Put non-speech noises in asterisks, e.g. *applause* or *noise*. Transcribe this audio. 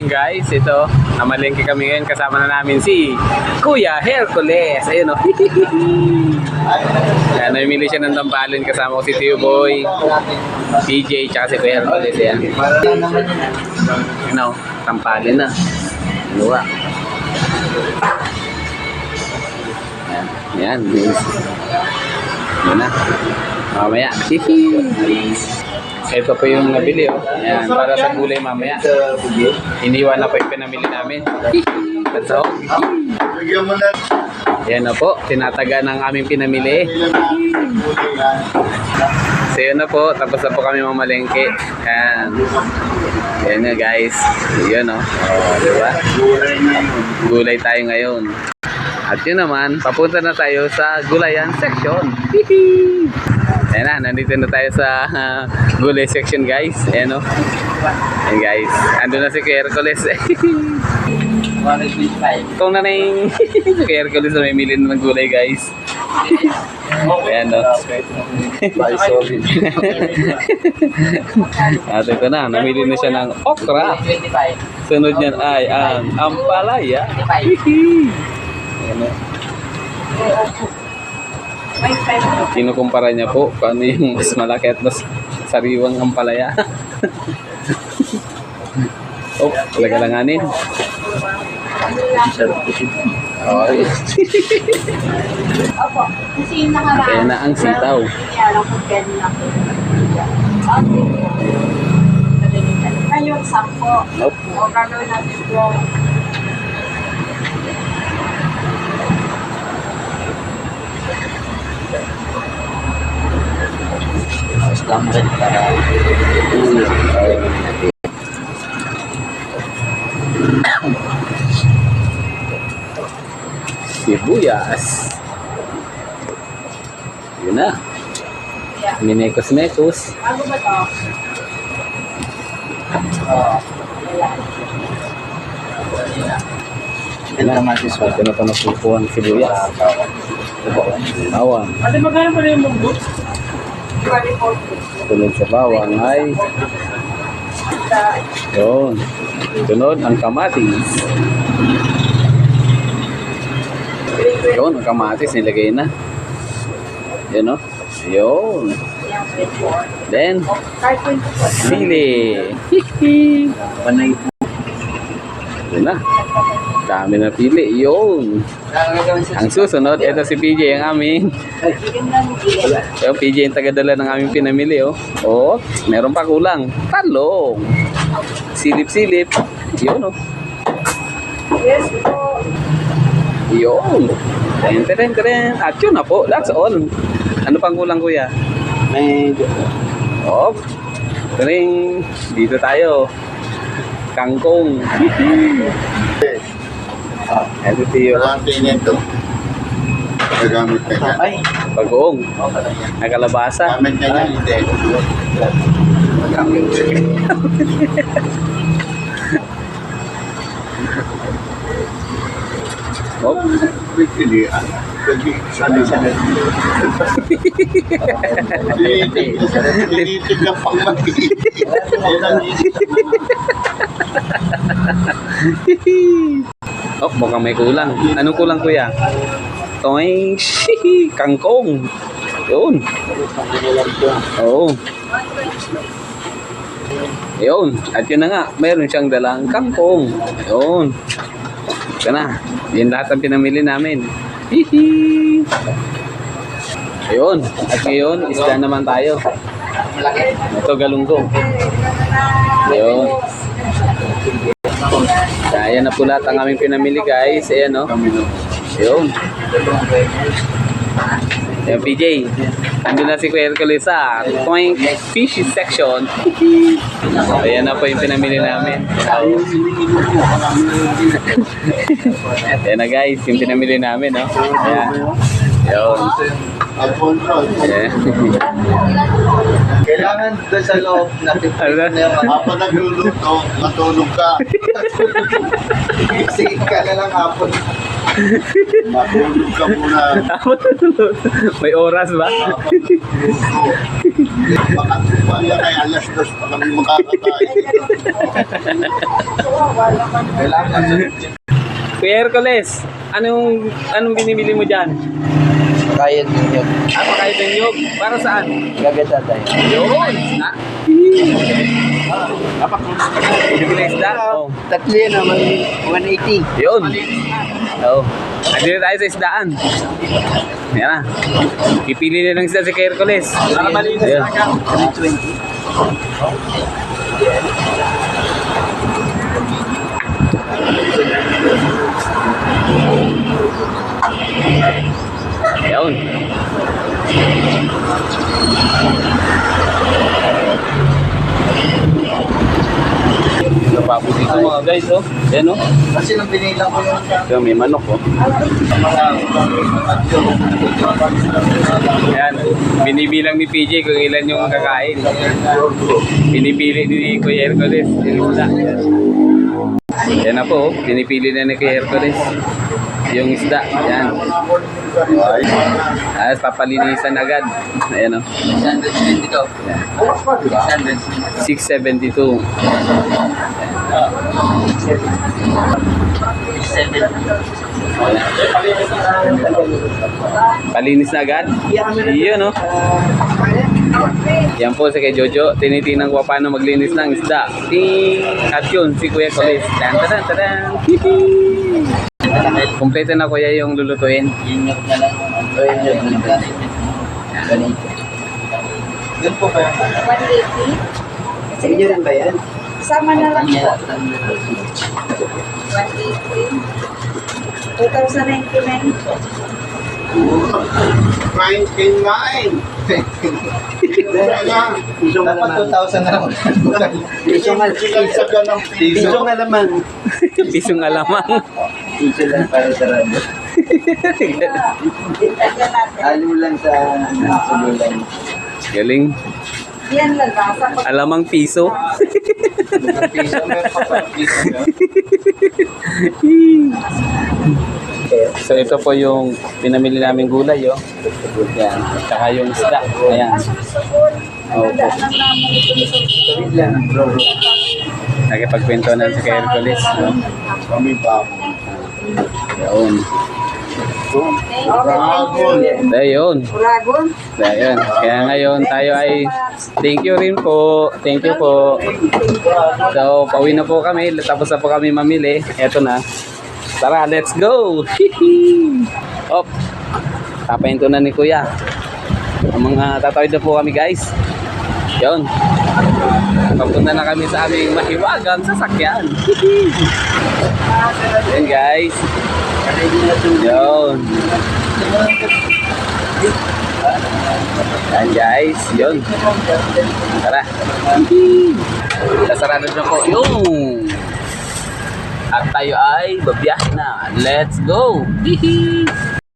Guys, ito, namalengke kami ngayon. Kasama na namin si Kuya Hercules. Ayun *laughs* o. Yan, namimili siya ng tambalin. Kasama ko si Tio Boy, PJ, tsaka si Kuya Hercules. Yan. Yun o, tampalin na. Luwa. Yan, yan. Yan na. Mamaya. Ito po yung nabili oh. Yan, para sa gulay mamaya. Iniwan na po yung pinamili namin. That's all. Bigyan mo na. Po, tinataga ng aming pinamili. So yun na po, tapos na po kami mamalengke. Yan. Yan na guys. Yun oh. oh di ba? Gulay tayo ngayon. At yun naman, papunta na tayo sa gulayan section. Ayan na, nandito na tayo sa ah, *laughs* gulay section guys. Ayan o. Ayan guys, ando na si Hercules. *laughs* Kung na na yung si Hercules na may mili na ng gulay guys. Ayan o. Bye, sorry. At ito na, namili na siya ng okra. Sunod niyan ay ang ampalaya. Ayan o. Kinukumpara niya po kung ano yung mas malaki at mas sariwang ampalaya. *laughs* oh, lagalanganin. Okay. Opo. Kasi yung nakaraan. Kaya na ang sitaw. Kaya lang kung pwede na po. Okay. Ngayon, sampo. Nope. O gagawin natin Sibuyas. Yun na. yeah. Minekos-mekos. Bago ba to? Yun na. Ito na pa napupuan sibuyas. Bawang. Ate, magkano pa rin yung munggo? 24. Sunod sa bawang ay yun. Sunod ang kamatis. Yun, ang kamatis nilagay na. Yun o. Yun. Then, Kahit 24. sili. Panay Yun na. Dami na pili. Yun. Ang susunod, ito si PJ ang bigyan. Yung PJ yung tagadala ng aming pinamili, oh. Oh, meron pa kulang. Talong. Silip-silip. Yun, oh. Yes po. Yun. Tren, tren, tren. At yun na po. That's all. Ano pang kulang, kuya? May Oh. Tring. Dito tayo. Kangkong. *laughs* ah, ito tiyo. walang tingin to. Nagamit ka niya. Ay, Bagoong. Nakalabasa. Gamit ka niya, hindi. Oh. Hindi, ah. Hindi, sanay, sanay. Tinitig tinitig ka pang mag-iit. Oh, mukhang may kulang. Anong kulang, kuya? Toing. Kangkong. Yun. Oo. Yun. At yun na nga, mayroon siyang dalang kangkong. Yun. Ito na. Yan lahat ang pinamili namin. Hihi. Ayun. At ngayon, isda naman tayo. Ito galunggong. Ayun. Kaya na po lahat ang aming pinamili guys. Ayan o. Kami no. Ayun. Ayan PJ. Ando na si Kuya Hercules sa Toink Fishy Section. *laughs* Ayan na po yung pinamili namin. *laughs* Ayan na guys, yung pinamili namin. No? Ayan. Ayun. Alfonso, Ayan. *laughs* kailangan doon sa loob natin Ano? na yung mga Papa nagluluto, matulog ka. sige ka na lang hapon. Matulog ka muna. May oras ba? Baka tumaya kay alas dos pa kami makakakain. Kailangan Kuya Hercules, anong, anong binibili mo dyan? Kaya din yun. Ano kayo ng nyog? Para saan? Gaganda tayo. Yun! Ah. Bibili isda? Oh. Tatlo yan naman, 180. Yun. Oo. Oh. Andito tayo sa isdaan. Yan na. Pipili na ng isda si Hercules. Para malinis na ka. 320. Yun. Napapo dito mga guys, oh. Yan, oh. Kasi nung binilang ko yung Ito, may manok, oh. Ayan, binibilang ni PJ kung ilan yung kakain. Pinipili ni Kuya Hercules. Yan na po, oh. pinipili na ni Kuya Hercules. Yung isda, yan. Ayos, papalinisan agad. Ayan o. 620 daw. 672. Palinis na agad? Iyon o. Yan po si kay Jojo. Tinitingnan ko pa paano maglinis ng isda. Ting! At yun, si Kuya Colis. Tan tan tan. Hihi! *laughs* Kompleto na kuya yung lulutuin. Yun yung na lang. O yun yung ganito. Yun po ba? 180. Sige, Yun yun ba yan? sama na lang po. 180. 2099 po. 99. Piso nga naman. 2,000 na ganang piso. Piso nga naman. Pisong alamang. Piso lang para sa rado. Itagan natin. Halo lang sa gulay. Galing. Yan lang Alamang piso. Piso meron pa. Piso *laughs* So ito po yung pinamili namin gulay, oh. Yan. Tsaka yung isda. Ayan. Opo. Sa bro. Nakipagkwento na Kuya Hercules. No? Kami ba? Yun. Ayun. Ayun. Kaya ngayon tayo ay thank you rin po. Thank you po. So, pauwi na po kami. Tapos na po kami mamili. Eto na. Tara, let's go! *laughs* Op! Tapayin to na ni Kuya. Ang mga tatawid na po kami guys. Yun. Papunta na kami sa aming mahiwagang sasakyan. *laughs* Yan guys. Yun. Yan guys. Yun. Tara. Hihi! Sasarado na po yung at tayo ay babiyahe na. Let's go! Hihi!